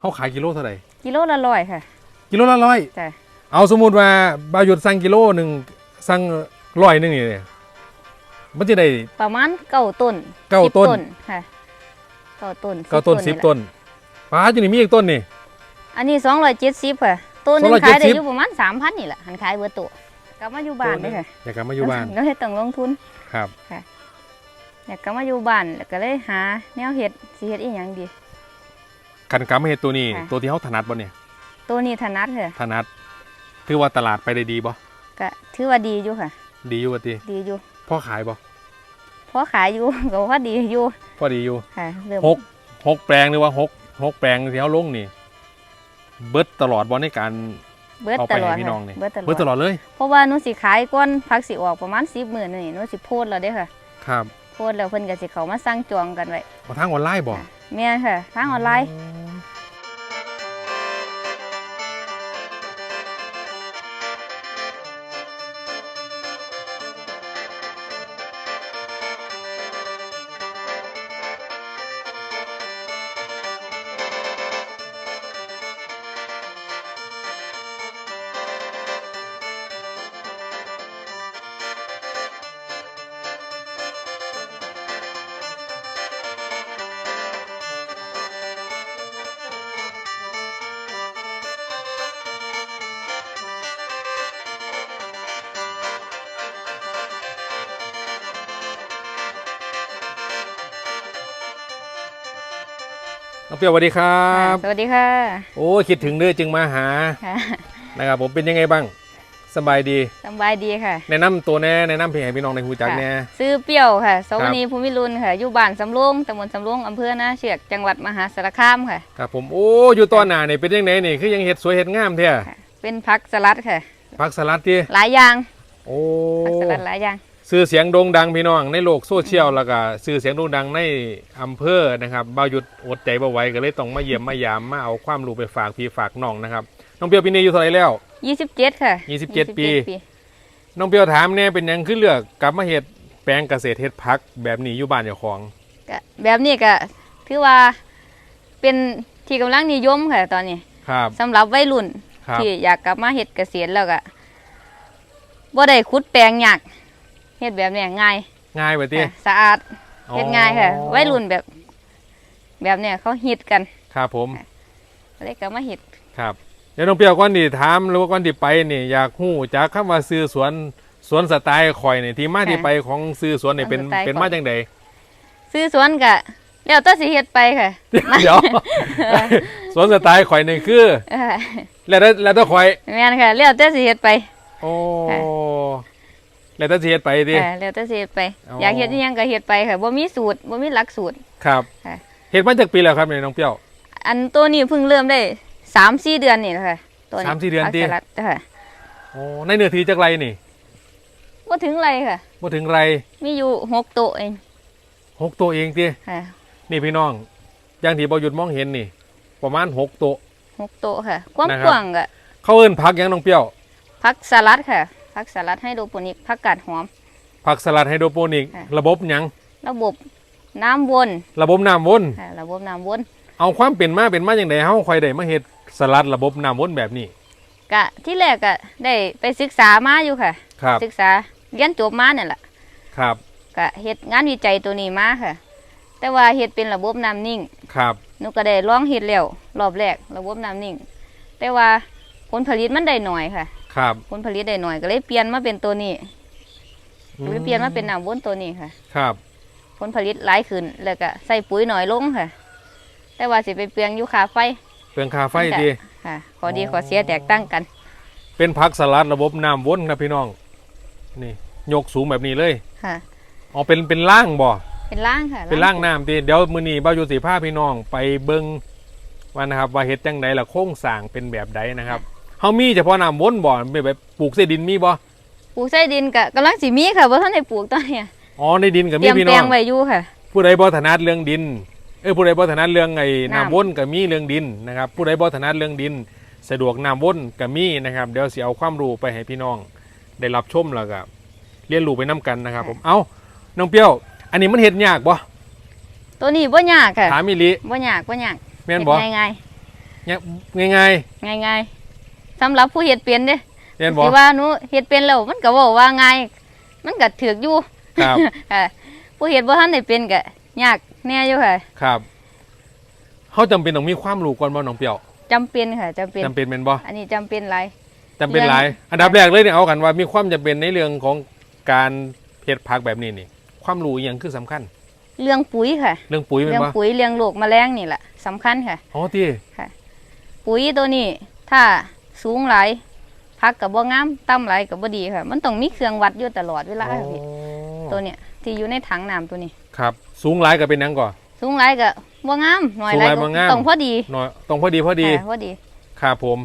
เขาขายกิโลเท่าไหร่กิโลละร้อยค่ะ กิโลละร้อยจ้ะเอาสมมุติว่าบาวหยุดสั่งกิโลหนึ่งสั่งร้อยหนึงนี่เนี่ยมันจะได้ ประมาณเก้าต้นเก้าสิบต้น ค่ะเก้าต้นเก้าต้นสิบต้นป้าอยู่นี่มีอีกต้นนี่ อันนี้สองร้อยเจ็ดสิบค่ะต้นหนึง270ขายได้อยู่ประมาณสามพันนี่แหละหันขายเบอร์ตัวกลับมาอยู่บ้านเลยค่ะอยากกลับมาอยู่บ้านก็เลยต้องลงทุนครับ อยากกลับมาอยู่บ้านแล้วก็เลยหาแนวเห็ดสิเห็ดอีหยังดี คันกลับมาเห็ดตัวนี้ค่ะตัวที่เขาถนัดบ่เนี่ยตัวนี้ถนัดค่ะถนัดถือว่าตลาดไปได้ดีบ่ก็ถือว่าดีอยู่ค่ะ ดีอยู่ว่าติดีอยู่พ่อขายบ่เพราะขายอยู่ก็ว่าดีอยู่พอดีอยู่ค่ะเริ่มหกหกแปลงหรือว่าหกหกแปลงที่เขาลงนี่ เบิดตลอดบ่ในการเบิดเอาตไปลอให้ดพี่น้องนี่ค่ะเบิดตลเบิดตอดลอดเลย เพราะว่าหนูสิขายก้อนพักสิออกประมาณสิบหมื่นนี่หนูสิโพดแล้วเด้อค่ะ ครับโพดแล้วเพิ่นก็สิเขามาสั่งจองกันไว้เอาทางออนไลน์บ่ค่ะ แม่นค่ะทางออนไลน์ เปียวสวัสดีครับ สวัสดีค่ะ โอ้คิดถึงเด้อจึงมาหาค่ะนะครับผมเป็นยังไงบ้างสบายดีสำบายดีค่ะ แนะนำตัวแน่แนะนำเพลงให้พี่น้องในหูจักแน่ค่ะซื้อเปรี้ยวค่ะสวนีภูมิรุนค่ะอยู่บ้านสำโรงตำบลสำโรงอำเภอนาเชือกจังหวัดมหาสารคามค่ะครับผมโอ้อยู่ตอนหน้านี่เป็นยังไงนี่คือยังเห็ดสวยเห็ดงามแท้ค่ะเป็นพักสลัดค่ะผักสลัดที่หลายอย่างโอ้พักสลัดหลายอย่าง ชื่อเสียงโด่งดังพี่น้องในโลกโซเชียลแล้วก็ชื่อเสียงโด่งดังในอำเภอนะครับบ่าวหยุดอดใจบ่ไหวก็เลยต้องมาเยี่ยมมายามมาเอาความรู้ไปฝากพี่ฝากน้องนะครับน้องเปียวปีนี้อายู่เท่าไหร่แล้ว27ค่ะ27ปี น้องเปียวถามเนี่ยเป็นหยังคือเลือกกลับมาเฮ็ดแปลงเกษตรเฮ็ดพักแบบนี้อยู่บ้านเจ้าของก็แบบนี้ก็ถือว่าเป็นที่กำลังนิยมค่ะตอนนี้ครับสำหรับวัยรุ่น ครับ ที่อยากกลับมาเฮ็ดเกษตรแล้วก็บ่ได้ขุดแปลงยาก เฮ็ดแบบเนี้ยง่ายง่ายไปติ ค่ะสะอาดเฮ็ดง่ายค่ะวัยรุ่นแบบ แบบเนี้ยเขาฮิตกันครับผมก็เลยกลับมาเฮ็ดครับเดี๋ยวน้องเปียวก่อนที่ถามหรือว่าก่อนที่ไปนี่อยากฮู้จากคำว่าซื้อสวนสวนสไตล์ข่อยนี่ที่มาที่ไปของซื้อสวนนี่เป็นเป็นมาจังได ซื้อสวนก็แล้วแต่สิเฮ็ดไปค่ะ เดี๋ยวสวนสไตล์ข่อยนี่คือ เออแล้วแต่แล้วแต่ข่อยแม่นค่ะแล้วแต่สิเฮ็ดไป โอ้ค่ะ แล้วแต่สิเฮ็ดไปดิค่ะแล้วแต่สิเฮ็ดไป อ๋ออ อยากเฮ็ดอิหยังก็เฮ็ดไปค่ะบ่มีสูตรบ่มีหลักสูตร ครับค่ะ เฮ็ดมาจากปีแล้วครับเนี่ยน้องเปียว อันตัวนี้เพิ่งเริ่มได้3-4เดือนนี่แหละค่ะตัวนี้สามสี่เดือนผักติสลัดค่ะโอ้ในเนื้อที่จักไรนี่บ่ถึงไรค่ะบ่ถึงไรมีอยู่หกโต๊ะเองหกตัวเองติค่ะนี่พี่น้องอย่างที่บ่หยุดมองเห็นนี่ ประมาณหกตัว หกโต๊ะค่ะ ความนะครับ กว้างก็เขาเอิ้นผักหยังน้องเปียวผักสลัดค่ะ ผักสลัดไฮโดรโปนิกผักกาดหอม ผักสลัดไฮโดรโปนิก ค่ะ ระบบหยัง ระบบน้ำวนระบบน้ำวน ค่ะระบบน้ำวนเอาความเป็นมาเป็นมาอย่างไรเฮาค่อยได้มาเฮ็ดสลัดระบบน้ำวนแบบนี้ กะที่แรกก็ได้ไปศึกษามาอยู่ค่ะ ครับ ศึกษาเรียนจบมาเนี่ยแหละครับก็เฮ็ดงานวิจัยตัวนี้มาค่ะ แต่ว่าเฮ็ดเป็นระบบน้ำนิ่ง ครับ หนูก็ได้ลองเฮ็ดแล้วรอบแรกระบบน้ำนิ่ง แต่ว่าผลผลิตมันได้หน่อยค่ะ ครับผลผลิตได้หน่อยก็เลยเปลี่ยนมาเป็นตัวนี้ก็เลยเปลี่ยนมาเป็นน้ำวนตัวนี้ค่ะ ครับ ผลผลิตหลายขึ้นแล้วก็ใส่ปุ๋ยหน่อยลงค่ะ แต่ว่าสิไปเปลืองอยู่ค่าไฟเปลืองค่าไฟมันก็ดีค่ะข้อดีข้อเสียแตกต่างกัน เป็นผักสลัดระบบน้ำวนครับพี่น้อง นี่ยกสูงแบบนี้เลยค่ะอ๋อเป็นเป็นล่างบ่เป็นล่างค่ะ เป็นล่างน้ำตีเดี๋ยวมื้อนี้บ่าวอยู่สิพาพี่น้องไปเบิ่งว่านะครับ ว่าเฮ็ดจังไดล่ะโครงสร้างเป็นแบบใดนะครับ เฮามีเฉพาะน้ำวนบ่ไม่แบบปลูกใส่ดินมีบ่ปลูกใส่ดินก็กำลังสิมีค่ะบ่ทันได้ปลูกตอนเนี้ยอ๋อในดินก็เตมีรียมพี่แปลน้องงไว้อยู่ค่ะ ผู้ใดบ่ถนัดเรื่องดินเออผู้ใดบ่ถนัดเรื่องไอ้น้ำ น้ำวนก็มีเรื่องดินนะครับ ผู้ใดบ่ถนัดเรื่องดิน สะดวกน้ำวนก็มีนะครับ เดี๋ยวสิเอาความรู้ไปให้พี่น้อง ได้รับชมแล้วก็เรียนรู้ไปนํกันนะครับ ผมเอ้าน้องเปรี้ยว อันนี้มันเฮ็ดยากบ่ตัวนี้บ่ยากค่ะถามอีหลีบ่ยากบ่ยากแม่นบ่เฮ็ดง่ายเนี่ยง่ายง่ายๆ สำหรับผู้เฮ็ดเป็นเด้ๆเรียนบอกที่ว่าหนูเฮ็ดเป็นแล้วมันก็เว้าว่าง่ายมันก็ถูกอยู่ครับ ค่ะผู้เฮ็ดบ่ทันได้เป็นก็ยากแน่อยู่ค่ะครับเขาจำเป็นต้องมีความรู้ก่อนบ่น้องเปียวจำเป็นค่ะจำเป็น จำเป็นเป็นบ่อันนี้จำเป็นหลาย จำเป็นเรื่องหลาย อันดับแรกเลยเนี่ยเอากันว่ามีความจำเป็นในเรื่องของการเฮ็ดผักแบบนี้นี่ ความรู้อหย่างคือสำคัญ เรื่องปุ๋ยค่ะ เรื่องปุ๋ยเป็นเรื่องบ่ปุ๋ยเรื่องโรคแมลงนี่แหละสำคัญค่ะ อ๋อที่ ปุ๋ยตัวนี้ ถ้า สูงหลายพักกับบ่งามต่ำหลายกับบ่ดีค่ะ มันต้องมีเครื่องวัดอยู่ตลอดเวลาค่ะพี่อ๋อตัวเนี้ยที่อยู่ในถังน้ำตัวนี้ ครับ สูงหลายก็เป็นหยังก่อน สูงหลายก็บ่งามหน่อยหลายสูงหลายก็บ่งาม ต้องพอดีหน่อยต้องพอดีพอดีค่ะพอดี ครับผม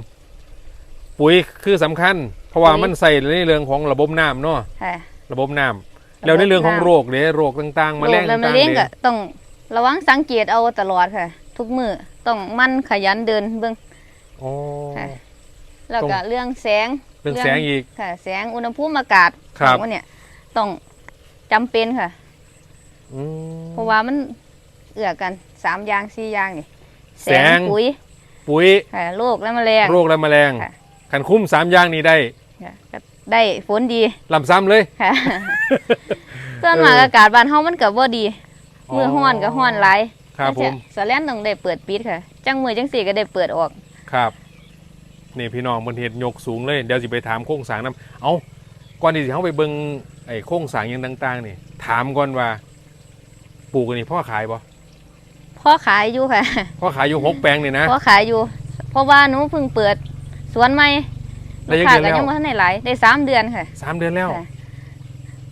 ปุ๋ยคือสำคัญ เพราะว่าปุ๋ย มันใส่ในเรื่องของระบบน้ำเนาะค่ะ ระบบน้ำแล้วในเรื่องของโรคเด้โรคต่างๆแมโรลคงและมะต่างๆเร็งเด้ก็ต้องระวังสังเกตเอาตลอดค่ะ ทุกมือต้องมั่นขยันเดินเบิ่ง อ๋อค่ะ แล้วต้องก็เรื่องแสงเรื่องแสงอีกค่ะ แสงอุณหภูมิอากาศครับของมันเนี่ยต้องจำเป็นค่ะอืมเพราะว่ามันเอื้อกันสามอย่างสี่อย่างนี่แสงปุ๋ย ปุ๋ยค่ะโรคและแมลงโรคและแมลงค่ะขันคุ้มสามอย่างนี้ได้ค่ะก็ได้ผลดีลำซ้ำเลยค่ะส่วนมากอากาศบ้านเฮามันก็บ่ดีมือฮ้อนก็ฮ้อนหลายครับผมสแลนต้องได้เปิดปิดค่ะ จังมือจังสี่ก็ได้เปิดออกครับ นี่พี่น้องบนเห็ดยกสูงเลยเดี๋ยวสิไปถามโครงสร้างนํเอาก่อนที่สิเขาไปเบิ่งไอ้โครงสร้างหยังต่างๆนี่ถามก่อนว่าปลูกอันนี้พ่อขายบ่พ่อขายอยู่ค่ะ พ่อขายอยู่หกแปลงนี่นะ พ่อขายอยู่ เพราะว่าหนูเพิ่งเปิดสวนใหม่ได้ลูกยังค้าเดือนก็แล้วยังบ่ทันได้หลายได้สามเดือนค่ะสามเดือนแล้วค่ะ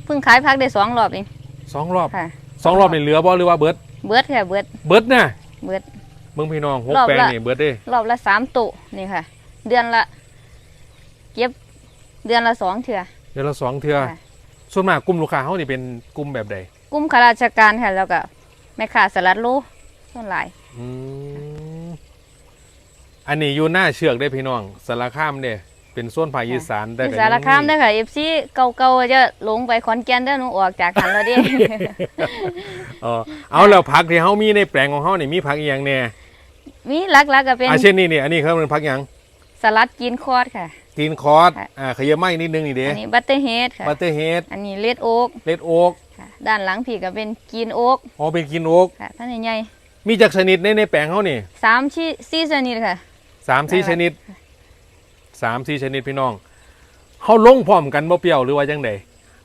เพิ่งขายพักได้สองรอบเองสองรอบค่ะ สองรอบนี่เหลือบ่หรือว่าเบิดเบิดค่ะเบิดเบิดนะเบิดเบิ่งพี่น้องหกรอบแปลงละนี่เบิดเด้รอบละสามตุนี่ค่ะ เดือนละ เก็บเดือนละสองเถื่อ เดือนละสองเทื่อค่ะ ส่วนมากกลุ่มลูกค้าเขานี่เป็นกลุ่มแบบใดกลุ่มข้าราชการค่ะแล้วก็แม่ค้าสลัดโลส่วนหลายอืมอันนี้อยู่หน้าเชือกได้พี่น้องสารคามเด้เป็นส่วนภาคอีสานแต่ที่ก็สารยังคามได้อค่ะเอฟซีเก่าๆจะลงไปขอนแก่นเด้อหนูออกจากกันแล้วเดิ เออเอาแล้วผักที่เฮามีในแปลงของเฮานี่มีผักอีหยังแน่มีหลักๆก็เป็น อาเช่นนี่นี่อันนี้เขาเป็นผักหยัง สลัดกินคอร์ดค่ะกินคอร์สค่ะ อ่าขยับมาอีกนิดนึงนี่เด้อันนี้บัตเตอร์เฮดค่ะ บัตเตอร์เฮดอันนี้เลดโอ๊กเลดโอ๊กค่ะ ด้านหลังพี่ก็เป็นกินโอ๊กอ๋อเป็นกินโอ๊กค่ะท่านใหญ่มีจักชนิดในในแปลงเฮานี่ๆสามชีสี่ชนิดค่ะ สามสี่ได้ละชนิดสามสี่ชนิดพี่น้องเฮาลงพร้อมกันบ่เปรี้ยวหรือว่าจังได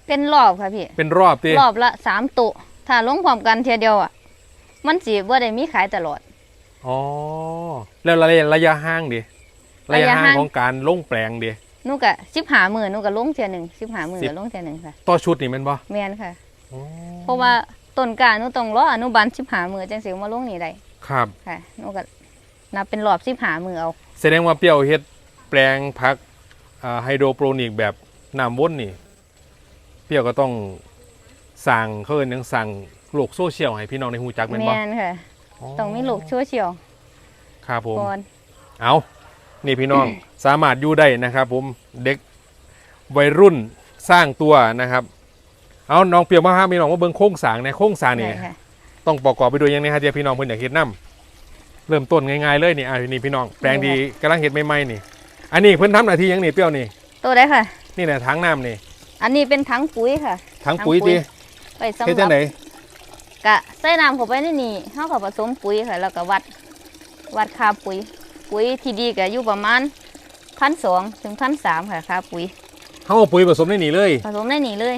เป็นรอบค่ะพี่ เป็นรอบติรอบละสามตุ ถ้าลงพร้อมกันเทียเดียวอะ มันสิบ่ได้มีขายตลอด อ๋อแล้วระยะระยะห่างดิ ระระยะยะห่างห่างของการลงแปลงดิหนูก็สิบหามือหนูก็ลงเทียหนึ่งสิบหามือสิบก็ลงเทียหนึ่งค่ะต่อชุดนี่แม่นบ่แม่นค่ะอ๋อเพราะว่าต้นกล้าหนูต้องรออนุบาลสิบหามือจังสิมาลงนี่ได้ครับค่ะหนูก็นับเป็นรอบสิบหามือเอาแสดงว่าเปรี้ยวเฮ็ดแปลงผักอ่าไฮโดรโปรนิกแบบน้ำวนนี่ เปรี้ยวก็ต้องสั่งเขาเอิ้นหยังสั่งโลกโซเชียลให้พี่น้องในฮู้จักแม่นบ่แม่นค่ะต้องมีโลกชั่วเชียวครับผมก่อนเอา นี่พี่น้องสามารถอยู่ได้นะครับ ผมเด็กวัยรุ่นสร้างตัวนะครับ เอาน้องเปรียวมาฮะพี่น้องว่าเบิ่งโค้งสร้างในโค้งสร้างนี่ได้ค่ะต้องประกอบไปด้วยหยังไงฮะเดี๋ยวพี่น้องเพิ่นอยากเฮ็ดนํเริ่มต้นง่ายๆเลยนี่อ่านี่พี่น้องแปลงดีกำลังเฮ็ดใหม่ๆนี่ อันนี้เพิ่นทำหน้าที่หยังนี่เปรี้ยวนี่ตัวได้ค่ะ นี่แหละถังน้ำนี่ อันนี้เป็นถังปุ๋ยค่ะถังปุ๋ยถังปุ๋ติยไปสำหเฮ็ดรัจับงไดกะใส่น้ำเข้าไปในนี่เฮาก็ผสมปุ๋ยค่ะ แล้วก็วัดวัดค่าปุ๋ย ปุ๋ยที่ดีก็อยู่ประมาณพันสองถึงพันสามค่ะค่าปุ๋ยเฮาเอาปุ๋ยผสมในนี่เลย ผสมในนี่เลย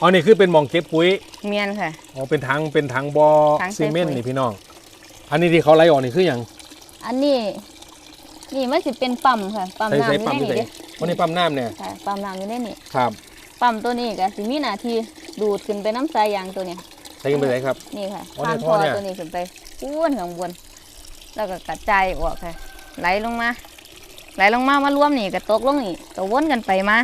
อ๋อนี่คือเป็นหมองเก็บปุ๋ยเมียนค่ะอ๋อเป็นถังเป็นถังบ่อถังใส่ซีเมนต์ปุ๋ยนี่พี่น้อง อันนี้ที่เขาไล่ออกนี่คือหยังอันนี้ นี่มันสิเป็นปั๊มค่ะปั๊มใส่น้ำใส่อยู่ปั๊มในที่นี่ใส่เด้วันนี้ปั๊มน้ำเนี่ยค่ะปั๊มน้ำอยู่ในนี่ครับปั๊มตัวนี้ก็สิมีหน้าที่ดูดขึ้นไปน้ำสายยางตัวเนี้ยใส่กันไปไหนครับนี่ค่ะอ๋อผ่านในท่ท่ออเนี่ยตัวนี้ขึ้นไปอ้วนข้างบน แล้วก็กระจายออกค่ะ ไหลลงมา ไหลลงมามารวมนี่ก็ตกลงนี่ก็วนกันไปมา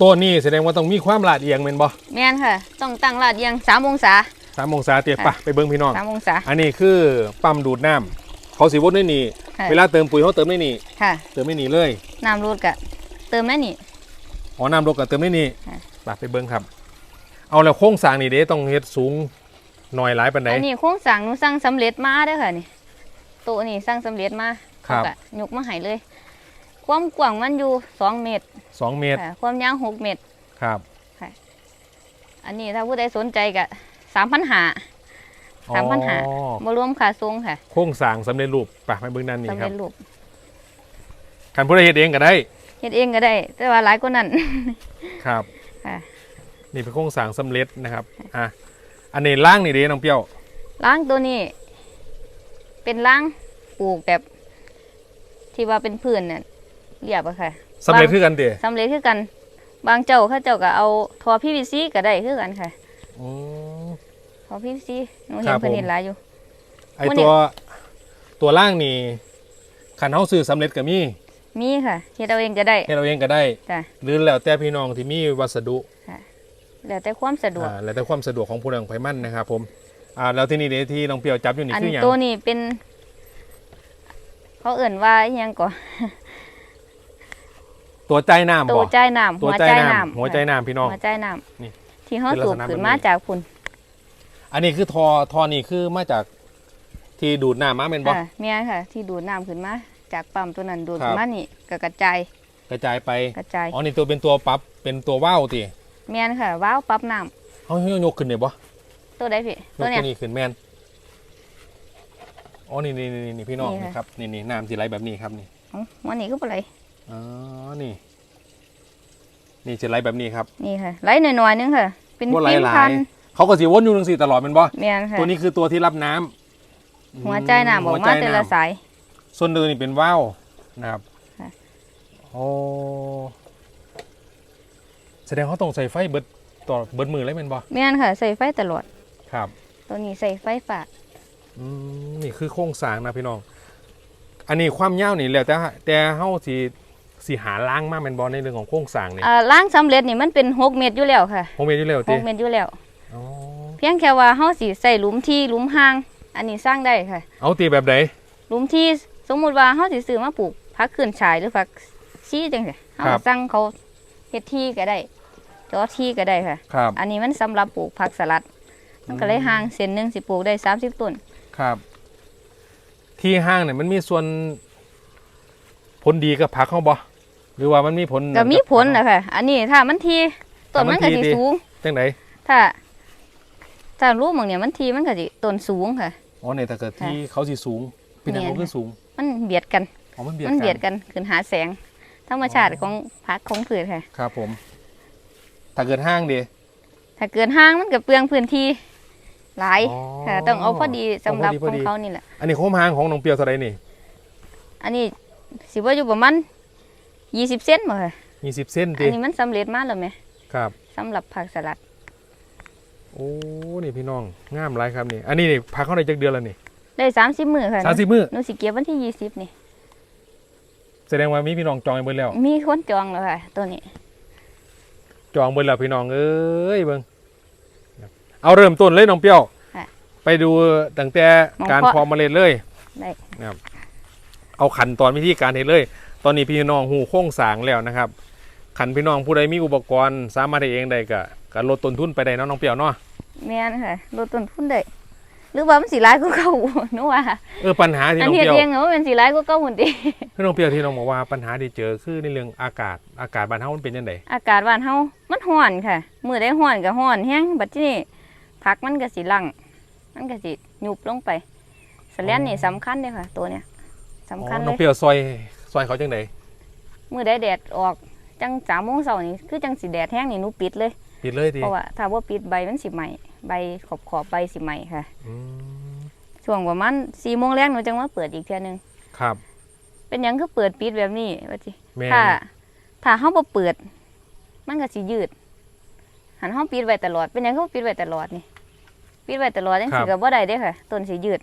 ตัวนี้แสดงว่าต้องมีความลาดเอียงเป็นบ่แม่นค่ะ ต้องตั้งลาดเอียงสามองศาสามองศาเตียค่ะปะไปเบิ้งพี่น้องสามองศาอันนี้คือปั๊มดูดน้ำเขาสีวนด้วยนี่ค่ะเวลาเติมปุ๋ยเขาเติมได้นี่ค่ะ เติมไม่นี่เลยน้ำรูดกะเติมแม่นี่อ๋อน้ำรกกับเติมได้นี่ค่ะปะไปเบิ้งครับ เอาแล้วโค้งสร้างนี่เด้ต้องเฮ็ดสูง หน่อยหลายปานใด อันนี้โครงสร้างหนูสั่งสำเร็จมาเด้อค่ะนี่โต๊ะนี่สั่งสำเร็จมาครับเขาก็ยกมาให้เลย ความกว้างมันอยู่สองเมตรสองเมตรค่ะความยาวหกเมตร ครับอันนี้ถ้าผู้ใดสนใจก็สามพันหา สามพันห้า อ๋อบ่รวมค่าส่งค่ะโครงสร้างสำเร็จรูปไปไปเบิ่งด้านนี้สำครัเร็บจรูปคันผู้ใดเฮ็ดเองก็ได้เฮ็ดเองก็ได้ แต่ว่าหลายกว่านั้น ครับค่ะ นี่เป็นโครงสร้างสำเร็จนะครับอะ อันนี้ล่างนี่เด้น้องเปรี้ยวล้างตัวนี้ เป็นล้างปลูกแบบ ที่ว่าเป็นพื้นเนี่ยเรียบอะค่ะสำเร็จคือกันเด้สำเร็จคือกัน บางเจ้าเขาเจ้าก็เอาทอ PVC ก็ได้คือกันค่ะอืม ทอ PVC หนูคเห็รันบเพิ่นผมเห็นหลายอยู่ ไอวันนี้ตัวตัวล่างนี่คันเฮาซื้อสำเร็จก็มีมีค่ะเฮ็ดเอาเองก็ได้ เฮ็ดเอาเองก็ได้ จ้ะ หรือแล้วแต่พี่น้องที่มีวัสดุ แล้วแต่ความสะดวกอ่าแล้วแต่ความสะดวกของผู้นำไผมันนะครับผมอ่าแล้วที่นี่เด้ที่น้องเปรี้ยวจับอยู่นี่อันคือหยังตัวนี้เป็น เขาเอิ่นว่าอิหยังก่อนตัวใจน้ำตัวบ่ใจายน้ำตัวหัวใจใจน้ำน้ำหัวใจน้ำพี่น้อง หัวใจน้นี่ำที่เขาเป็นลักสูษบณะขึ้นแบบนี้มาจากพุ่นอันนี้คือทอทอนี่คือมาจากที่ดูดน้ำมาเป็นบ่ ค่ะเมียค่ะ ที่ดูดน้ำขึ้นมาจากปั๊มตัวนั้นดูดครับ ขึ้นมานี่ก็กระจายกระจายไป กระจายอ๋อนี่ตัวเป็นตัวปรับเป็นตัวว่าวติ เมียนค่ะ ว้าวปั๊บน้เฮาเฮายกขึ้นได้บ่ำตัวใดพี่ยตัวกเนี้ตัยวนี้ขึ้นแม่นอ๋อนี่นี่นี่นี่พี่น้องนี่ค่ะนี่ครับนี่นี่น้ำสิไหลแบบนี้ครับนี่เอ้าวันนี้ก็เป็นไรอ๋อนี่ นี่สิไหลแบบนี้ครับนี่ค่ะไหลหน่อยๆนึงค่ะ เป็นบ่ไหลฟิล์มหลาพัยนเขาก็สิวนอยู่จังซี่ตลอดแม่นบ่เมียนค่ะตัวนี้คือตัวที่รับน้ำหัวใจน้ำออกมาแต่ละสาย ส่วนเดินนี่เป็นว่าวนะครับค่ะ โอ้แส ดงเขาต้องใส่ไฟเบิดต่อเบิดมือเลยแม่นบ่เมียนค่ะ ใส่ไฟตลอดครับตัวนี้ใส่ไฟฝาดอืมนี่คือโครงสร้างนะพี่น้อง อันนี้ความยาวนี่แล้วแต่แต่เฮาสิสิหาล้างมาแม่นบ่ในเรื่องของโครงสร้างนี่อ่าล้างสำเร็จนี่มันเป็นหกเมตรอยู่แล้วค่ะผมเห็นอยู่แล้วหติกเมตรอยู่แล้ว อ๋อเพียงแค่ว่าเฮาสิใส่หลุมที่หลุมห่าง อันนี้สร้างได้ค่ะ เอาตีแบบใดหลุมที่สมมุติว่าเฮาสิซื้อมาปลูกผักขึ้นฉายหรือผักชีจังซี่เฮาก็สั่งเขาเฮ็ดที่ก็ได้ จอที่ก็ได้ค่ะ ครับ อันนี้มันสำหรับปลูกผักสลัด มันก็เลยห่างเส้นหนึงสิปลูกได้30ต้น ครับ ที่ห้างเนี่ยมันมีส่วน ผลดีกับผักเขาบ่หรือว่ามันมีผลก็มีผลกับนะค่ะ อันนี้ถ้ามันทีต้นมันก็ถ้ามันทีสิดีสูงจังไดถ้าถ้ารูปหมองเนี่ยมันทีมันก็สิต้นสูงค่ะ อ๋อเนี่ยถ้าเกิดที่เขาสิสูงพี่นันแม่นเขาคือสูง มันเบียดกันอ๋อมันเบียดมันกัเบียดนกันขึ้นหาแสง ธรรมชาติของผักของพืชค่ะ ครับผม ถ้าเกิดห้างดี ถ้าเกินห้างมันก็เปลืองพื้นที่หลายอ๋อค่ะต้องเอาพอดีสำหรับเอาพขอองดี เขานี่แหละ อันนี้โค้งห้างของน้องเปียวเท่าไรนี่อันนี้สิว่าอยู่ประมาณยี่สิบเซนบ่ค่ะมีสิบเส้นอัดินนี้มันสำเร็จมาแล้วไหมครับ สำหรับผักสลัด โอ้นี่พี่น้องงามไรครับนี่ อันนี้นี่พักเข้าได้จักเดือนแล้วนี่ได้สามสิบมือค่ะสามสิบมื้อหนูสิเก็บวันที่ยี่สิบนี่ แสดงว่ามีพี่น้องจองไปเบิดแล้ว มีคนจองแล้วค่ะ ตัวนี้ จองเบิดแล้วพี่น้องเอ้ยเบิ่งเอาเริ่มต้นเลยน้องเปรี้ยว ค่ะไปดูตั้งแต่การหมองเพาะ เพอเมล็ดเลยได้นะครับเอาขั้นตอนวิธีการเฮ็ดเลย ตอนนี้พี่น้องหูโค้งสร้างแล้วนะครับขันพี่น้องผู้ใดมีอุปกรณ์สามารถเฮ็ดเองได้ก็ก็ลดต้นทุนไปได้เนาะน้องเปรี้ยวเนาะ แม่นค่ะลดต้นทุนได้ หรือว่ามันสิร้ายกว่าเก่าหนูว่าเออปัญหาที่อันน้องเฮ็ดเปรี้ยวเองเหรอว่าเป็นสิร้ายกว่าเก่าหมดดิพี่น้องเปรี้ยวที่น้องบอกว่าปัญหาที่เจอคือในเรื่องอากาศอากาศบ้านเฮามันเป็นยังไงอากาศบ้านเฮามันร้อนค่ะมื้อใดร้อนก็ร้อนแฮงบัดทีนี้ผักมันก็สิลั่งมันก็สิยุบลงไปสแลนนี่สำคัญเด้อค่ะ ตัวเนี้ยสำคัญอ๋อเลน้องยเปรี้ยวซอยซอยเขาจังไดมื้อใดแดดออกจัง3:00นเช้านี่คือจังสิแดดแฮงนี่หนูปิดเลย ปิดเลยทีเพราะว่าถ้าบ่ปิดใบมันสิไหม้ ใบขอบขอบๆใบสิไหม้ค่ะ อืมช่วงประมาณ4:00นแรงหนูจังมาเปิดอีกเทื่อนึง ครับ เป็นหยังคือเปิดปิดแบบนี้ว่าจิแม่ถ้า ถ้าเฮาบ่เปิด มันก็สิยืด หันเฮาปิดไว้ตลอด เป็นหยังคือปิดไว้ตลอดนี่ ปิดไว้ตลอดจังซี่ก็บ่ได้เด้ค่ะ ต้นสิยืด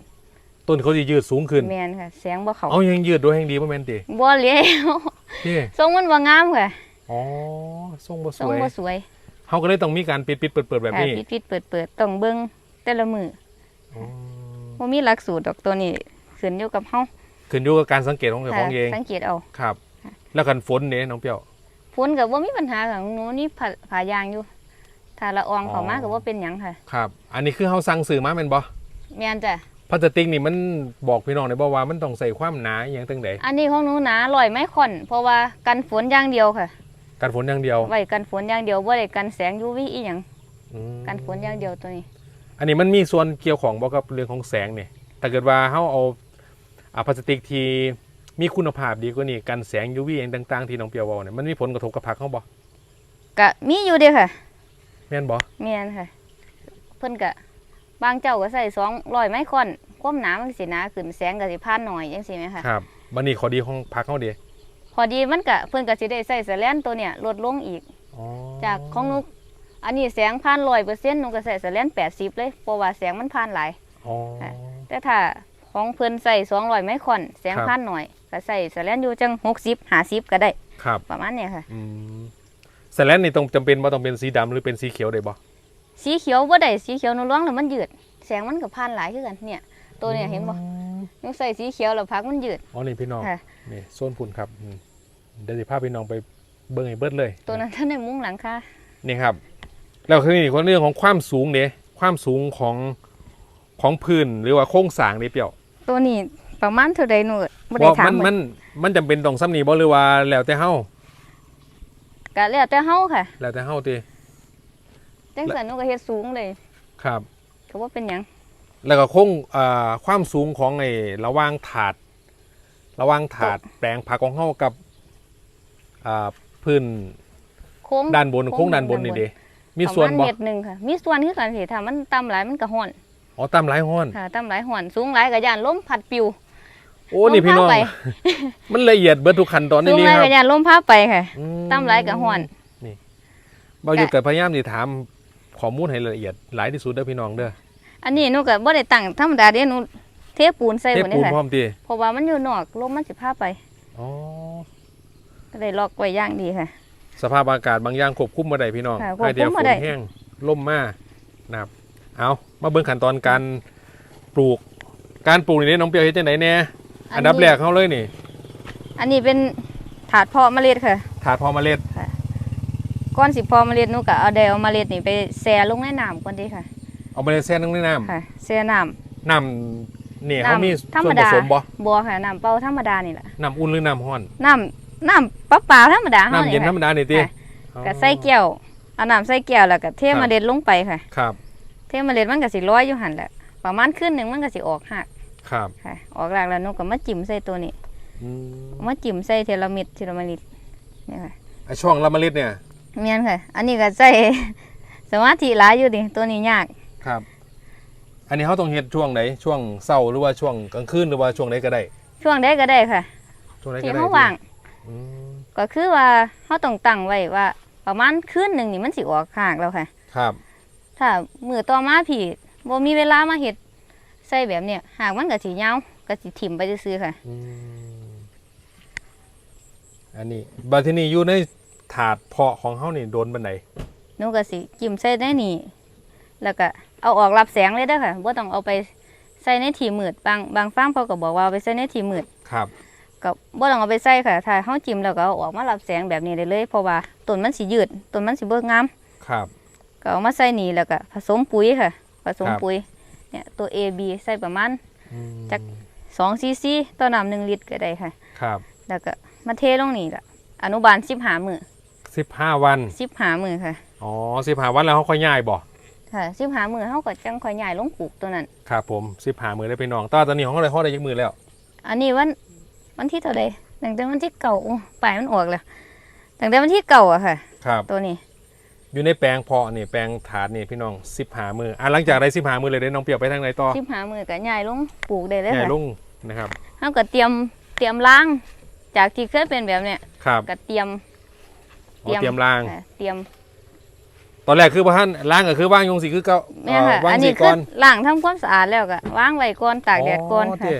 ต้นเขาสิยืดสูงขึ้น แม่นค่ะ แสงบ่เข้าเอายังยืดด้วยแห่งดีบ่แม่นติบ่เลี้ยวพี่ทรงมันบ่งามค่ะ อ๋อทรงบ่สทรงวยบ่สวย เฮาก็เลยต้องมีการปิดปิดเปิดเปิดแบบค่ะนี้ปิดปิดเปิดเปิดต้องเบิ่งแต่ละมื้ออ๋อบ่มีหลักสูตรดอกตัวนี้ขึ้นอยู่กับเฮาขึ้นอยู่กับการสังเกตของเจ้าของค่ะเองสังเกตเอาครับ แล้วกันฝนเด้น้องเปรี้ยวฝนก็บ่มีปัญหาค่ะหนูนี่ผ่าผ่ายางอยู่ถถ้าละอองเข้ามาอ๋อก็บ่เป็นหยังค่ะครับ อันนี้คือเฮาสั่งซื้อมาแม่นบ่แม่นจ้ะพลาสติกนี่มันบอกพี่น้องได้บ่ว่ามันต้องใส่ความหนาอหย่างจังไดอันนี้ของหนูหนาลอยไม้ค่อน เพราะว่ากันฝนอย่างเดียวค่ะ กันฝนอย่างเดียว ไว้กันฝนอย่างเดียวบ่ได้กันแสง UV อีหยังอืมกันฝนอย่างเดียวตัวนี้ อันนี้มันมีส่วนเกี่ยวของบ่กับเรื่องของแสงเนี่ยถ้าเกิดว่าเฮาเอาอ่าพลาสติกที่มีคุณภาพดีกว่านี้กันแสง UV อย่างต่างๆที่น้องเปียวเว้าเนี่ยมันมีผลกระทบกับผักเฮาบ่ก็มีอยู่เด้อค่ะแม่นบ่แม่นค่ะ เพิ่นก็บางเจ้าก็ใส่200ไม้ค่อนความหนามันสิหนาขึ้นแสงก็สิผ่านหน่อยจังซี่แหมค่ะ ครับบัดนี้ข้อดีของผักเฮาเด้ พอดีมันก็เพิ่นก็สิได้ใส่แสแลนตัวเนี่ยลดลงอีก อ๋อจากของหนูอันนี้แสงผ่าน100%หนูก็ใส่แสแลน80เลยเพราะว่าแสงมันผ่านหลาย อ๋อค่ะแต่ถ้าของเพิ่นใส่200ไม้ค่อนแสงครับ ผ่านหน่อยก็ใส่แสแลนอยู่จัง60 50ก็ได้ครับประมาณเนี้ยค่ะ อืมแสแลนนี่ต้องจำเป็นบ่ต้องเป็นสีดำหรือเป็นสีเขียวได้บ่ สีเขียวบ่ได้สีเขียวหนูร้องแล้วมันยืด แสงมันก็ผ่านหลายคือกันเนี่ย ตัวเนี่ยเห็นบ่ หนูใส่สีเขียวแล้วพักมันยืด อ๋อนี่พี่น้อง ค่ะ นี่โซนพุ่นครับอืมเดี๋ยวสิพาพี่น้องไปเบิ่งให้เบิดเลยตัวนั้นท่านในมุ้งหลังคานี่ครับ แล้วคือนี่คนเรื่องของความสูงเนี่ยความสูงของของพื้นหรือว่าโครงสร้างนี่เปรียวตัวนี้ประมาณเท่าใดหนูบ่เพได้ราะถามมันมันมันจำเป็นต้องซ้ำนี่บ่หรือว่าแล้วแต่เฮาก็แล้วแต่เฮาค่ะแล้วแต่เฮาติจังซั่นหนูก็เฮ็ดสูงเลยครับ ก็บ่เป็นหยัง แล้วก็โครงอ่าความสูงของไอ้ระหว่างถาด ระหว่างถาดแปลงผักของเฮากับอ่าพื้นโค้งด้านบนโค้งด้านบนนี่เด้มีส่วนประบ่มาณเม็ดหนึงค่ะ มีส่วนคือกันสิถ้ามันต่ำหลายมันก็ฮ้อนอ๋อตามหลายห้อนค่ะต่ำหลายฮ้อนสูงหลายก็ย่านลมพัดปิวโอ้นี่พี่น้องลมพาไปมันละเอียดเบิดทุกขั้นตอนนี่สูงนี่หลายครัก็บย่านลมพาไปค่ะอืมต่ำหลายก็ฮ้อนเบาอยู่กับพยายามสิถามข้อมูลให้ละเอียดหลายที่สุดเด้อพี่น้องเด้อ อันนี้หนูก็บ่ได้ตั้งธรรมดาเด้หนูเทปูนใส่เทหมดนี่ปูนค่ะพร้อมติเพราะว่ามันอยู่นอกลมมันสิพาไปอ๋อก็เลยล็อกไว้อย่างดีค่ะ สภาพอากาศบางอย่างควบคุมบ่ได้พี่น้องค่ะให้เดียวควบคุฝมบ่นได้ แห้งลมมานะครับเอามาเบิ่งขั้นตอนการปลูก การปลูกนี่น้องเปียวเฮ็ดจังไดแน่อันดับแรกเฮาเลยนี่ อันนี้เป็นถาดเพาะเมล็ดค่ะ ถาดเพอเมล็ด ก้อนสิเพาะเมล็ดหนูก็เอาได้เอาเมล็ดนี่ไปแช่ลงในน้ำก่อนดีค่ะ เอาเมล็ดแช่ลงในน้ำค่ะแช่น้น้ำนี่ำเขามีธรรส่มวนผดาสมบ่บัวค่ะน้ำเปล่าธรรมดานี่แหละน้ำอุ่นหรือน้ำร้อนน้ำน้ำเปล่าๆธรรมดาเฮาน้ำนี่เย็นธรรมค่ะดานี่ติค่ะก็ใส่แก้วเอาน้ำใส่แก้วแล้วก็เทครับ เมล็ดลงไปค่ะ ครับเทเมล็ดมันก็สิลอยอยู่หั่นแหละประมาณคืนหนึงมันก็สิออกหักครับค่ะ ออกรากแล้วหนูก็มาจิ้มใส่ตัวนี้อืมเอามาจิ้มใส่เทละเม็ดเทละเม็ดนี่ค่ะ ไอ้ช่องละเมล็ดเนี่ย เมียนค่ะ อันนี้ก็ใส่ สมาธิหลายอยู่ดิ ตัวนี้ยาก ครับ อันนี้เขาต้องเฮ็ดช่วงไหนช่วงเช้าหรือว่าช่วงกลางคืนหรือว่าช่วงไหนก็ได้ ช่วงใดก็ได้ค่ะช่วงไหนก็ที่ได้เขาว่าง อืมก็คือว่าเขาต้องตั้งไว้ว่า ประมาณคืนหนึ่งนี่มันสิออกหากแล้วค่ะ ครับถ้ามือต่อมาผีบ่มีเวลามาเฮ็ดใส่แบบเนี้ยหากมันก็สิยาวก็สิถิ่มไปซื่อๆค่ะ อืมอันนี้บัดทีนี้อยู่ในถาดเพาะของเขานี่โดนบันไดหนูก็สิจิ้มใส่ในนี่ แล้วก็เอาออกรับแสงเลยเด้อค่ะบ่ต้องเอาไปใส่ในที่มืดบางบางฟาร์มเขาก็บอกว่าเอาไปใส่ในที่มืดครับก็บ่ต้องเอาไปใส่ค่ะถ้าเฮาจิ้มแล้วก็เอาออกมารับแสงแบบนี้ได้เลย เพราะว่าต้นมันสิยืดต้นมันสิเบิกงามครับก็เอามาใส่นี่แล้วก็ผสมปุ๋ยค่ะ ผสมครับปุ๋ยเนี่ยตัว A B ใส่ประมาณอืมจัก2ซีซีต่อน้ำหนึ่งลิตรก็ได้ค่ะ ครับ แล้วก็มาเทลงนี่ละอนุบาล15มื้อสิบห้าวัน15มื้อค่ะ อ๋อสิบห้าวันแล้วเขาค่อยย้ายบ่ ค่ะ15มื้อเฮาก็จังค่อยย้ายลงปลูกตัวนั้น ครับผมสิบห้ามือได้ไปน้องแตว่าตอนนี้ของเขาเลยเขาได้ยักมือแล้ว อันนี้วันวันที่เท่าใดตั้งแต่วันที่เก่าโอ้ปลายมันออกแล้วตั้งแต่วันที่เก่าอะค่ะ ครับ ตัวนี้ อยู่ในแปลงเพาะนี่แปลงถาดนี่พี่น้องสิบห้ามืออะหลังจากได้สิบห้ามือเลยได้น้องเปรียบไปทางไหนต่อ15มื้อก็ย้ายลงปลูกได้เลยใหญ่ค่ะลุงนะครับเฮาก็เตรียมเตรียมล้าง จากที่เคยเป็นแบบเนี้ยครับก็เตรียม อ๋อเตรียมล้าง ค่ะเตรียม ตอนแรกคือพ่ท่านล้างก็คือว่างยงสีคือเก็แม่ค่ะวางอันสีนี้คืก่ออนล้างทำความสะอาดแล้วก็วางไว้ก่อนตากแดดก่อนค่ะ เจ้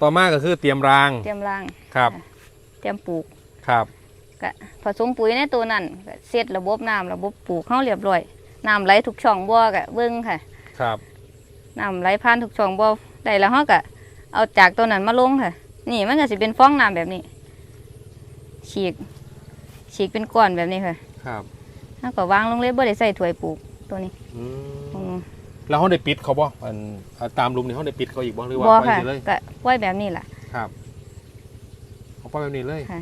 ต่อมาก็คือเตรียมรางเตรียมล้าง ครับเตรียมปลูกครับ ก็ผสมปุ๋ยในตัวนั้นก็เซตระบบน้ำระบบปลูกเข้าเรียบร้อยน้ำไหลทุกช่องบ่อก็เบิ่งค่ะ ครับน้ำไหลผ่านทุกช่องบ่อได้แล้วเฮาก็เอาจากตัวนั้นมาลงค่ะ นี่มันก็สิเป็นฟองน้ำแบบนี้ ฉีก ฉีกเป็นก้อนแบบนี้ค่ะ ครับ เฮาก็วางลงเลยบ่ได้ใส่ถ้วยปลูกตัวนี้อืมอืมแล้วเขาได้ปิดเขาบ่อันอ่าตามหลุมนี่เขาได้ปิดเขาอีกบ่หรือว่าบ่ปล่อยค่ะสิเลยก็ปล่อยแบบนี้ล่ะ ครับเขาปล่อยแบบนี้เลย ค่ะ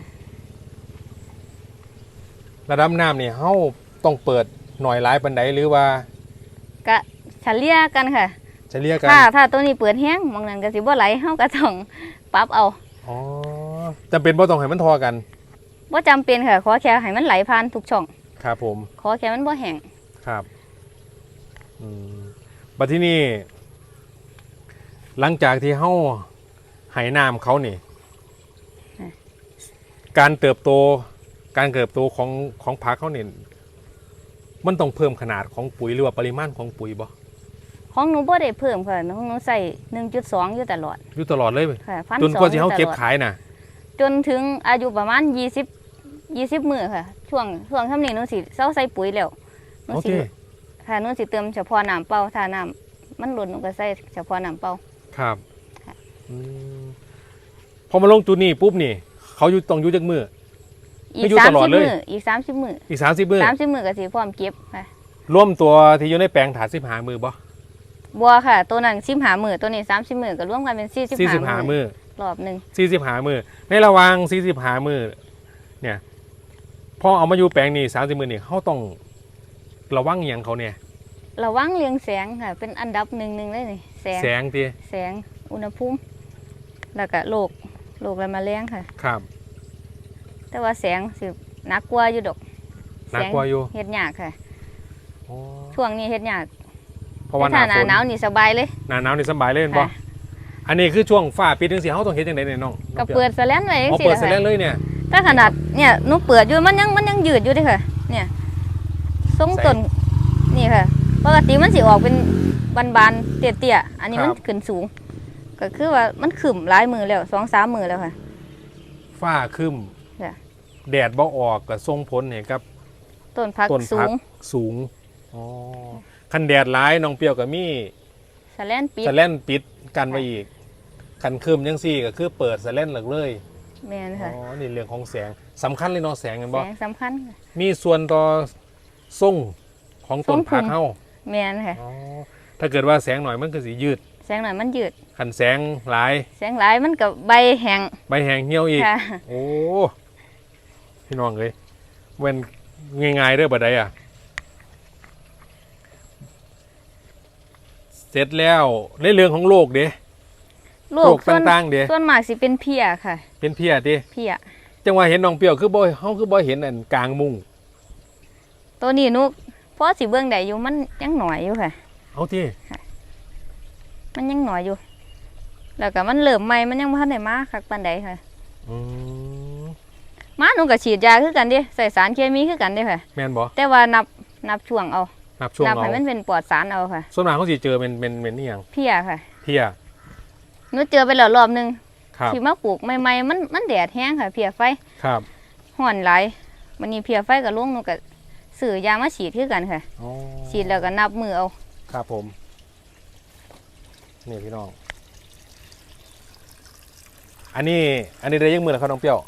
ระดับน้ำนี่เขาต้องเปิดหน่อยหลายปันไดหรือว่าก็เฉลี่ยกันค่ะเฉลี่ยกันถ้าถ้าตัวนี้เปิดแห้งมองนั้นก็สิบ่ไหลเฮาก็ต้องปรับเอาอ๋อจำเป็นบ่ต้องให้มันทอกัน บ่จำเป็นค่ะขอแค่ให้มันไหลผ่านทุกช่อง ครับผมขอแค่มันบ่แห้งครับอืมบัดที่นี่หลังจากที่เขาให้น้ำเขานี่ การเติบโต การเติบโตของของผักเขาเนี่ยมันต้องเพิ่มขนาดของปุ๋ยหรือว่าปริมาณของปุ๋ยบ่ของหนูบ่ได้เพิ่มค่ะของหนูใส่1.2อยู่ตลอดอยู่ตลอดเลยค่ะจนกว่าที่1,200เขาเก็บตลอดขายน่ะ จนถึงอายุประมาณ 20 20มื้อค่ะ ช่วงช่วงทำนี้หนูสิเซาใส่ปุ๋ยแล้วหนูโอสิเคค่ะหนูสิเติมเฉพาะน้ำเปล่าถ้าน้ำมันหล่นหนูก็ใส่เฉพาะน้ำเปล่า ครับค่ะ อืมพอมาลงจุดนี้ปุ๊บนี่ เขาอยู่ต้องอยู่จักมือ อีไม่กอยู่ตลอด30เลย มื้ออีก30มื้ออีกสามสิบมือ30มื้อก็สิพร้อมเก็บค่ะร่วมตัวที่อยู่ในแปลงถาสิบหามือบ่บัวค่ะ ตัวนั้น15มื้อตัวนี้30มื้อก็รวมกันเป็นสี่สิบหา45มืมื้ออรอบหนึงสี่สิบหามือในระหว่างสี่สิบหามือเนี่ยพ อเอามาอยู่แปลงนี่สามสิบมือนี่เขาต้องระวังอหย่างเขาเนี่ยระวังเรืองแสงค่ะ เป็นอันดับหนึ่งหนึ่งเลยนี่แสงแสงทีแสงอุณหภูมิแล้วก็โรคโรคและแมลงค่ะ ครับ แต่ว่าแสงสิหนักกว่าอยู่ดอกหนักกว่าอยู่เฮ็ดยากค่ะอ๋อช่วงนี้เฮ็ดยากเพราะว่าหถ้านาหนาฝนหนาวนี่สบายเลยหนาหนาวนี่สบายเลยเห็นบ่ค่ะอันนี้คือช่วงฝ้าปิดจังสีเขาต้องเฮ็ดจังไดเนี่ยน้องก็เปิดแสลนไว้จังเขาซี่เปิดแหเสร็ละจค่ะเลยเนี่ย ถ้าขนาดเนี่ยหนูเปิดอยู่มันยังมันยังยืดอยู่เด้ค่ะ เนี่ยทรงใส่ต้นนี่ค่ะปกติมันสิออกเป็นบานๆเตี้ยๆอันนี้มันครับขึ้นสูง ก็คือว่ามันขึ้นหลายมือแล้วสองสามมือแล้วค่ะฝ้าครึมจ้ะแดดบ่ออกก็ส่งผลให้กับต้นพักต้นสูพักงสูงอ๋อคันแดดร้ายน้องเปรียวก็มีแสลนปิดสแลนปิดกันไว้อีกคันคืมยังซี่ก็คือเปิดสแลนหลักเลย แม่นอ๋ค่ะอนี่เรื่องของแสงสำคัญเลยเนาะแสงกันแสบ่งสำคัญค่ะ มีส่วนต่อส่งของต้นทรงผมผักเฮาแม่นค่ะ อ๋อถ้าเกิดว่าแสงหน่อยมันก็สิยืดแสงหน่อยมันยืดคันแสงหลาย แสงหลายมันกับใบแห้งใบแห้งเหี่ยวอีก ค่ะ โอ้พี่น้องเอ้ยเว้นง่ายๆเด้อบัดใดอะ เสร็จแล้วในเรื่องของโรคเด้ โรโรคคส่วนต่างๆเด้ ส่วนมากสิเป็นเพียค่ะ เป็นเพี้ยติเพียจังว่าเห็นน้องเปรียวคือบ่เฮาคือบ่เห็นอันกลางมุ้งตัวนี้หนุพอสิเบิ่งได้อยู่มันยังหน่อยอยู่ค่ะ เอาติมันยังหน่อยอยู่ แล้วก็มันเริ่มใหม่มันยังบ่ทันได้มาคักปานใดค่ะอืมมาหนูก็ฉีดยาคือกันเด้ใส่สารเคมีคือกันเด้ค่ะแม่นบ่แต่ว่านับนับช่วงเอา นับช่วงนับเอาให้มันเป็นปลอดสารเอาค่ะ ส่วนมากเขาสิเจอเป็นเป็นเป็นนี่หยังเพียค่ะ เพี้ยหนูเจอไปแล้วรอบหนึง ครับที่มาปลูกใหม่ๆมันมันแดดแห้งค่ะเพียไฟครับห่อนหลายมันนี้เพียไฟกับลุงหนูก็ซื้อยามาฉีดคือกันค่ะอ๋อฉีดแล้วก็นับมือเอาครับผมนี่พี่น้อง อันนี้อันนี้ได้ยังมือแล้วครับน้องเปรี้ยว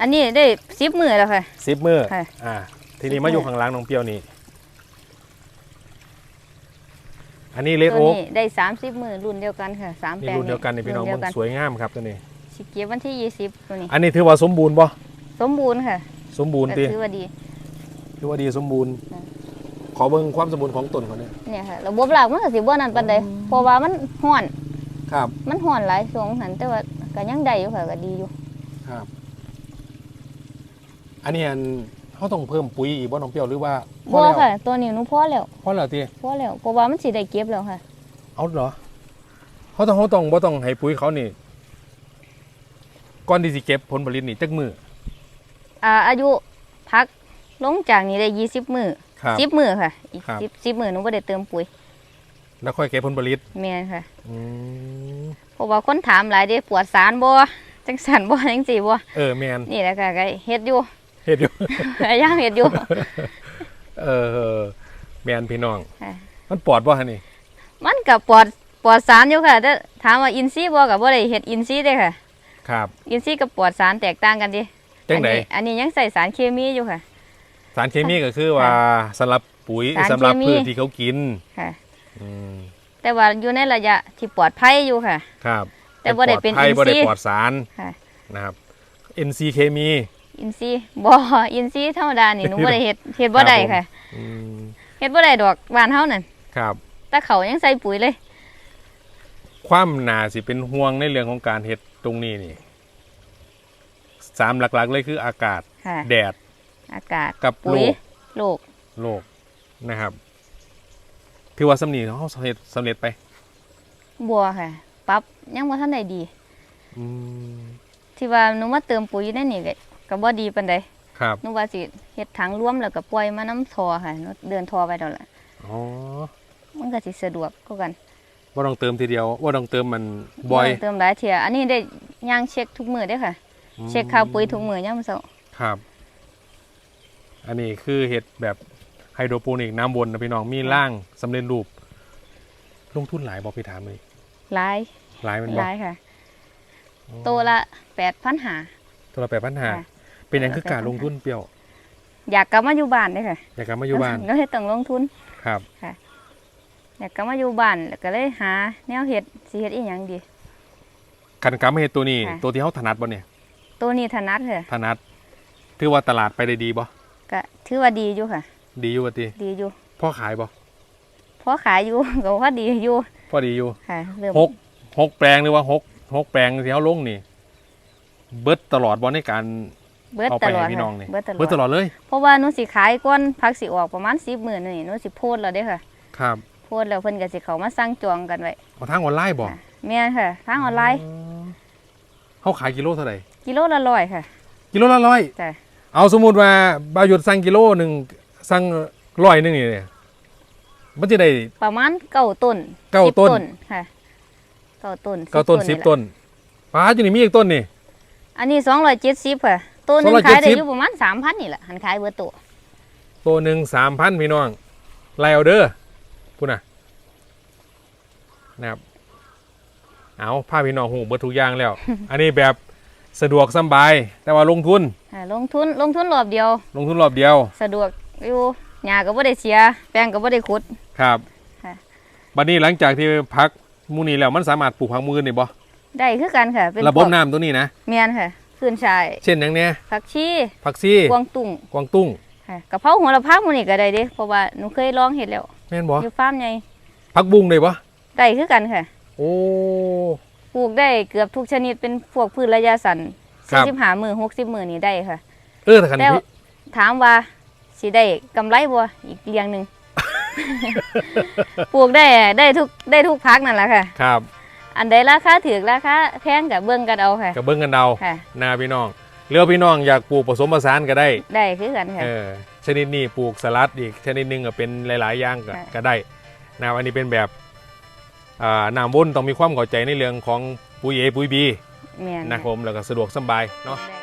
อันนี้ได้สิบมือแล้วค่ะ สิบมือค่ะอ่าทีนี้10มาอยู่มื้อข้างหล่างน้องเปรี้ยวนี่ อันนี้เล็กตัวโอ๊กนี้ได้สามสิบมือรุ่นเดียวกันค่ะสามนี่แปลงรุ่นเดียวกันนี่พี่น้องรุ่มันเดียวสวยงามครับตัวนี้ สิเก็บวันที่ยี่สิบตัวนี้อันนี้ถือว่าสมบูรณ์ปะสมบูรณ์ค่ะสมบูรณ์ก็ตีถือว่าดี ถือว่าดีสมบูรณ์ ค่ะ ขอเบิ่งความสมบูรณ์ของต้นเขาเนี่ยเนี่ยค่ะระบบหลักมันก็สิบ่นั่นปานใดเพราะว่ามันห่อนครับ มันห่อนหลายช่วงนั้นแต่ว่าก็ยังได้อยู่ค่ะก็ดีอยู่ ครับ อันนี้อัน เขาต้องเพิ่มปุ๋ยอีกบ่น้องเปรี้ยวหรือว่าพอบ่แล้วค่ะ ตัวนี้หนูพอแล้วพอแล้วตีพอแล้วเพราะว่ามันสิได้เก็บแล้วค่ะ เอาเหรอเขาต้องเขาต้องบ่ต้องให้ปุ๋ยเขานี่ก่อนที่สิเก็บผลผลิตนี่จักมืออ่าอายุพักลงจากนี้ได้ยี่สิบมือครับ สิบมือค่ะ อีกครับ สิบสิบมือหนูบ่ได้เติมปุ๋ยแล้วค่อยเก็บผลผลิตแม่นค่ะ อืมเพราะว่าคนถามหลายเด้ปวดสารบ่จังสันบ่จังซี่บ่เออแมนนี่แหละค่ะก็เฮ็ดอยู่ เฮ็ดอยู่พยายามเฮ็ดอยู่เออแมนพี่น้อง ค่ะมันปลอดบ่ฮะนี่ มันก็ปลอดปลอดสารอยู่ค่ะแต่ถามว่าอินทรีย์บ่ก็บ่ได้เฮ็ดอินทรีย์เด้ค่ะ ครับ อินทรีย์กับปลอดสารแตกต่างกันดิจังไดอันนี้อันนี้ยังใส่สารเคมีอยู่ค่ะสสารเคมีก็คือว่าสำหรับปุ๋ยสารสำหรับเคมีพืชที่เขากินค่ะ อืมแต่ว่าอยู่ในระยะที่ปลอดภัยอยู่ค่ะ ครับแต่บ่ได้เป็นปลอภัยอินบ่ทรีได้ย์ปลอดสารค่ะ นะครับ NC เคมี อินซีย์บ่อินซีย์ธรรมดานี่หนูบ่ได้เฮ็ดเฮ็ดบ่ได้ครับผมค่ะอืมเฮ็ดบ่ได้ดอกบ้านเฮานั่นครับ แต่เขายังใส่ปุ๋ยเลย ความน่าสิเป็นห่วงในเรื่องของการเฮ็ดตรงนี้นี่สามหลักๆเลยคืออากาศ ค่ะ แดด อากาศกับปุ๋โลยกโลกโลกนะครับถือว่าสำนีเขาสำเร็จสำเร็จไปบัวค่ะ ปรับยังบ่ทันได้ดี อืมที่ว่าหนูมาเติมปุ๋ยในนี่ก็ ก็บ่ดีปานใดครับหนูว่าสิเฮ็ดถังรวมแล้วก็ปล่อยมาน้ำทอค่ะหนูเดินทอไปดอกละอ๋อมันก็สิสะดวกกว่ากันว่าต้องเติมทีเดียวว่าต้องเติมมันบ่อยเติมหลายเที่ยอันนี้ได้ย่างเช็คทุกมื้อเด้อค่ะ เช็คค่าปุ๋ยทุกมื้อยามมื้อเช้าครับ อันนี้คือเห็ดแบบไฮโดรโปนิกน้ำวนนะพี่น้องมีร่างสำเร็จรูป ลงทุนหลายบอกพี่ถามเลยหลายหลายมันหบอกลายค่ะโตละ8,500ตัวละแปดพันหาค่ะ เป็นอย่างคือการลงทุนเปรี้ยว อยากกลับมาอยู่บ้านเด้อค่ะอยากกลับมาอยู่บ้านก็เลยต้องลงทุนครับอยากกลับมาอยู่บ้านแล้วก็เลยหา แนวเฮ็ดสิเฮ็ดอีหยังดีคันกลับมาเห็ดตัวนี้ค่ะตัวที่เขาถนัดบ่เนี่ยตัวนี้ถนัดค่ะถนัดถือว่าตลาดไปได้ดีบ่ก็ถือว่าดีอยู่ค่ะ ดีอยู่ว่าติดีอยู่พ่อขายบ่พอขายอยู่ก็ว่าดีอยู่พอดีอยู่ค่ะเริ่มหกหกแปลงหรือว่าหกหกแปลงที่เขาลงนี่ เบิดตลอดบ่ในการ เบิดเอาตไปลอให้ดพี่น้องค่ะนี่เบิดตลอเบิดตลดอดเลย เพราะว่าหนูสิขายก่อนพักสิออกประมาณ10มื้อนี่หนูสิโพสต์แล้วเด้อค่ะครับโพสต์แล้วเพิ่นก็สิเข้ามาสั่งจองกันไว้มาทางออนไลน์บ่ค่ะแม่นค่ะทางออนไลน์เขาขายกิโลเท่าไหร่กิโลละร้อยค่ะ กิโลละร้อยจ้ะเอาสมมุติว่าบาหยุดสั่งกิโลหนึ่งสั่งร้อยหนึงนี่เนี่ยมันจะได้ประมาณเก้าต้นเก้าสิบต้นค่ะเก้าต้นเก้าต้นสิบแหละต้นป้าอยู่นี่มีอีกต้นนี่อันนี้270ค่ะ ต้นหนึง270ขายได้อยู่ประมาณ3,000นี่แหละหันขายเบิดตัวตัวหนึ่งสามพันพี่น้องไลเอาเดอร์พูดนะนะครับเอาผ้าพี่น้องหูเบิดทุกอย่างแล้ว อันนี้แบบสะดวกสำบาย แต่ว่าลงทุนค่ะลงทุนลงทุนรอบเดียว ลงทุนรอบเดียว สะดวกอยู่หญ้าก็บ่ได้เสีย แปลงก็บ่ได้ขุดครับค่ะบัดนี้หลังจากที่พักหมูนี้แล้วมันสามารถปลูกผักมือนี่บ่ได้คือกันค่ะ เป็นระบบพวกน้ำตัวนี้นะแม่นค่ะ ขึ้นชายเช่นอย่างเนี้ยผักชีผักซี่กวางตุ้งกวางตุ้งค่ะกะเพราหัวละพาหมื้นี้ก็ได้เด้เพราะว่าหนูเคยลองเฮ็ดแล้วแม่นบ่อยู่ฟาร์มใหญ่ผักบุ้งได้บ่ได้คือกันค่ะ โอ้ปลูกได้เกือบทุกชนิดเป็นพวกพืชระยะสั้นครับ45มื้อ60มื้อนี่ได้ค่ะ เออแต่คันแต่พี่ถามว่าสิได้กำไรบ่อีกเรื่องหนึงปลูกได้ได้ทุกได้ทุกพักนั่นแหละค่ะ ครับ อันใดราคาถูกราคาแพงก็เบิ่งกันเอาค่ะกับเบิ้งกันเดาค่ะนาพี่น้องเรือพี่น้องอยากปลูกผสมผสานก็ได้ ได้คือกันค่ะเออชนิดนี้ปลูกสลัดอีกชนิดหนึงก็เป็นหลาย ๆ อย่างก็ค่ะก็ได้นะครับอันนี้เป็นแบบอ่าน้ำวนต้องมีความเข้าใจในเรื่องของปุ๋ยเอปุ๋ยบีแม่นนะครับผมแล้วก็สะดวกสำบายเนาะได้